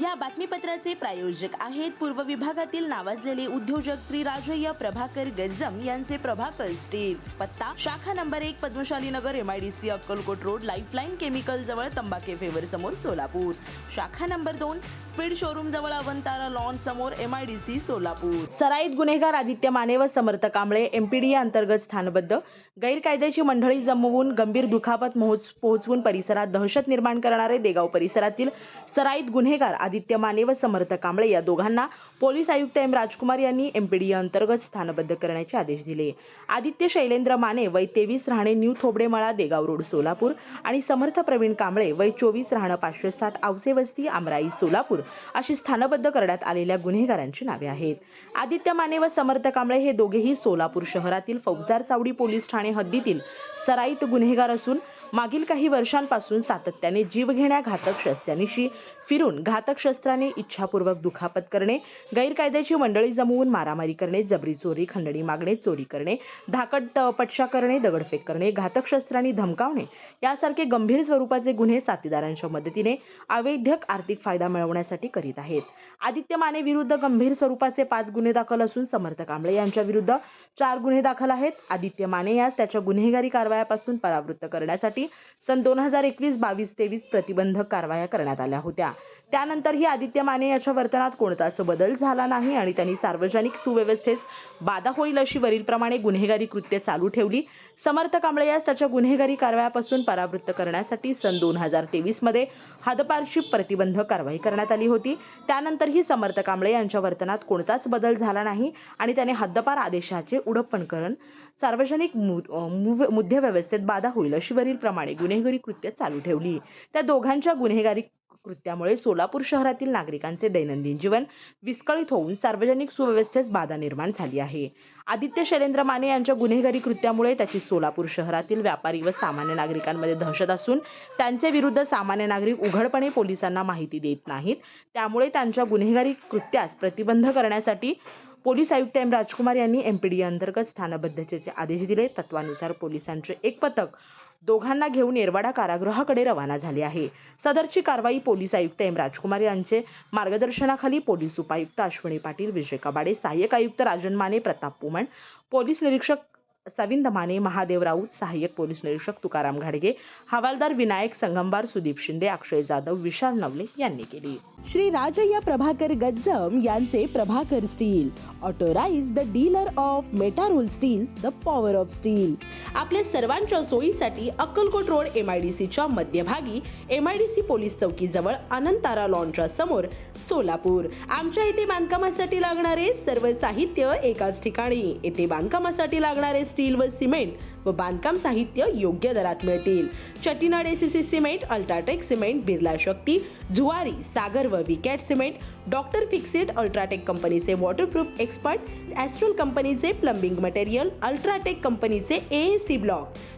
या बातमीपत्राचे प्रायोजक आहेत पूर्व विभागातील नावाजलेले उद्योजक श्री राजय्य प्रभाकर गज्जम यांचे प्रभाकर स्टील पत्ता शाखा नंबर एक Padmashali Nagar M I D C Akkalkot road Lifeline chemical जवळ तंबाखे फेवर समोर सोलापूर. शाखा नंबर दोन स्पीड शोरूम जवळ अवंतारा लॉन समोर सी सोलापूर. सराईत गुन्हेगार आदित्य माने व समर्थ कांबळे एमपीडीए अंतर्गत स्थानबद्ध. गैरकायदेशीर मंडळी जमवून गंभीर दुखापत पोहोचवून परिसरात दहशत निर्माण करणारे देगाव परिसरातील सराईत गुन्हेगार आदित्य माने व समर्थ कांबळे या दोघांना पोलीस आयुक्त एम राजकुमार यांनी एमपीडी अंतर्गत स्थानबद्ध करण्याचे आदेश दिले. आदित्य शैलेंद्र माने वय तेवीस राहणे न्यू थोबडेमाळा देगाव रोड सोलापूर आणि समर्थ प्रवीण कांबळे वय चोवीस राहणं पाचशे साठ आवसे वस्ती आमराई सोलापूर अशी स्थानबद्ध करण्यात आलेल्या गुन्हेगारांची नावे आहेत. आदित्य माने व समर्थ कांबळे हे दोघेही सोलापूर शहरातील फौजदार चावडी पोलीस ठाणे हद्दीतील सराईत गुन्हेगार असून मागील काही वर्षांपासून सातत्याने जीवघेण्या घातक शस्त्रांनीशी फिरून घातक शस्त्राने इच्छापूर्वक दुखापत करणे गैरकायद्याची मंडळी जमवून मारामारी करणे जबरी चोरी खंडणी मागणे चोरी करणे धाकट पटशा करणे दगडफेक करणे घातक शस्त्रांनी धमकावणे यासारखे गंभीर स्वरूपाचे गुन्हे साथीदारांच्या मदतीने अवैधक आर्थिक फायदा मिळवण्यासाठी करीत आहेत. आदित्य माने विरुद्ध गंभीर स्वरूपाचे पाच गुन्हे दाखल असून समर्थ कांबळे यांच्या विरुद्ध चार गुन्हे दाखल आहेत. आदित्य माने यास त्याच्या गुन्हेगारी कारवायापासून परावृत्त करण्यासाठी सन दोन हजार एकवीस बावीस तेवीस प्रतिबंधक कारवाया करण्यात आल्या होत्या. त्यानंतरही आदित्य माने याच्या वर्तनात कोणताच बदल झाला नाही आणि त्यांनी सार्वजनिक सुव्यवस्थेस बाधा होईल अशी वरीलप्रमाणे गुन्हेगारी कृत्य चालू ठेवली. समर्थ कांबळे यास त्याच्या गुन्हेगारी कारवायापासून परावृत्त करण्यासाठी सन दोन हजार तेवीसमध्ये हदपारशी प्रतिबंध कारवाई करण्यात आली होती. त्यानंतरही समर्थ कांबळे यांच्या वर्तनात कोणताच बदल झाला नाही आणि त्याने हद्दपार आदेशाचे उडप्पण करून सार्वजनिक मु- मु- मुद्दे व्यवस्थेत बाधा होईल अशी वरीलप्रमाणे गुन्हेगारी कृत्य चालू ठेवली. त्या दोघांच्या गुन्हेगारी कृत्यामुळे सोलापूर शहरातील नागरिकांचे दैनंदिन जीवन विस्कळीत होऊन सार्वजनिक सुव्यवस्थेस बाधा निर्माण झाली आहे. आदित्य शैलेंद्र माने यांच्या गुन्हेगारी कृत्यामुळे त्याची सोलापूर शहरातील व्यापारी व सामान्य नागरिकांमध्ये दहशत असून त्यांचे विरुद्ध सामान्य नागरिक उघडपणे पोलिसांना माहिती देत नाहीत. त्यामुळे त्यांच्या गुन्हेगारी कृत्यास प्रतिबंध करण्यासाठी पोलीस आयुक्त एम राजकुमार यांनी एमपीडी अंतर्गत स्थानबद्धतेचे आदेश दिले. तत्वानुसार पोलिसांचे एक पथक दोघांना घेऊन येरवाडा कारागृहाकडे रवाना झाले आहे. सदरची कारवाई पोलीस आयुक्त एम. राजकुमार यांचे. मार्गदर्शनाखाली पोलीस उपायुक्त अश्विनी पाटील विजय कबाडे सहाय्यक आयुक्त राजन माने प्रताप पुमण पोलीस निरीक्षक सविंद माने महादेव राऊत सहाय्यक पोलीस निरीक्षक तुकाराम घाडगे हवालदार विनायक संगमवार सुदीप शिंदे अक्षय जाधव विशाल नवले यांनी केली. श्री राजय्य प्रभाकर गज्जम यांचे Prabhakar steel authorised dealer of Metarol steel the power of steel. आपल्या सर्वांच्या सोयीसाठी Akkalkot road M I D सीच्या मध्यभागी M I D C police चौकीजवळ Anantara लॉनच्या समोर सोलापूर. आमच्या इथे बांधकामासाठी लागणारे सर्व साहित्य एकाच ठिकाणी. येथे बांधकामासाठी लागणारे स्टील व सिमेंट व बांधकाम साहित्य योग्य दरात मिळतील. Chettinad ACC cement UltraTech cement Birla Shakti Zuari Sagar व Vicat cement doctor fixed UltraTech कंपनीचे वॉटरप्रूफ एक्सपर्ट ॲस्ट्रोल कंपनीचे प्लंबिंग मटेरियल अल्ट्राटेक कंपनीचे ए C block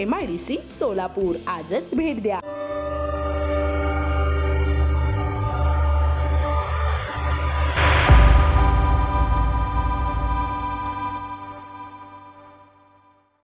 M I D C Solapur. आजच भेट द्या.